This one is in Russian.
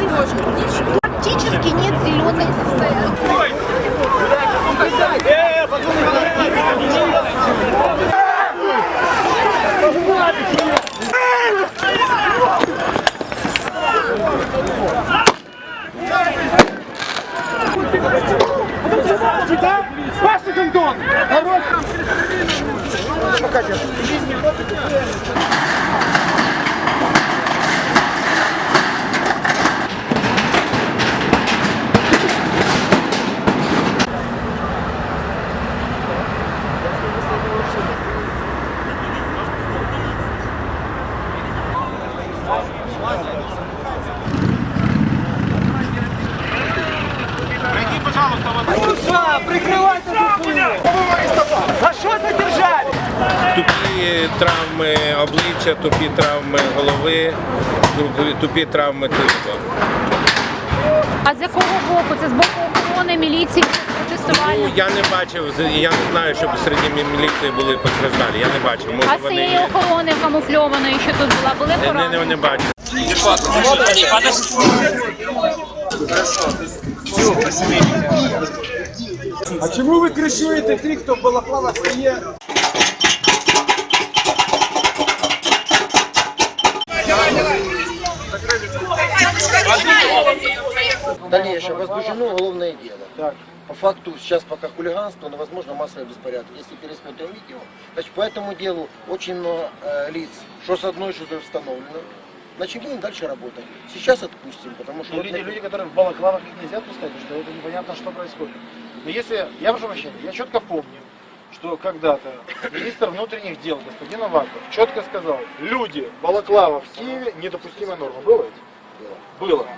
не может. Практически нет зеленых Паша Гондон! Покажи. Катя. Прикрывайся, За что задержали? Тупі травми обличчя, тупі травми голови, тупі, травми тилу. А з якого боку? Це з боку охорони, міліції, Ну, протестування? я не бачив, я не знаю, щоб серед міліції були постраждалі. Я не бачив. Може А з цієї є. охорони камуфльованої, що тут була, були Не, не, не, поранені? не бачив. А чому ви кришуєте тих, хто в балаклавах стає? Дальнейшее возбуждено уголовное дело. Так. По факту сейчас пока хулиганство, но возможно массовый беспорядок. Если пересмотрим видео, значит по этому делу очень много э, лиц, что с одной, что с другой установлено. Значит будем дальше работать. Сейчас отпустим, потому что... Ну, вот люди, на- люди, которые в балаклавах, их нельзя пускать, потому что это непонятно, что происходит. Но если, я прошу прощения, я четко помню, что когда-то министр внутренних дел господин Аваков четко сказал, люди, балаклава в Киеве недопустимая норма. Было это? Было.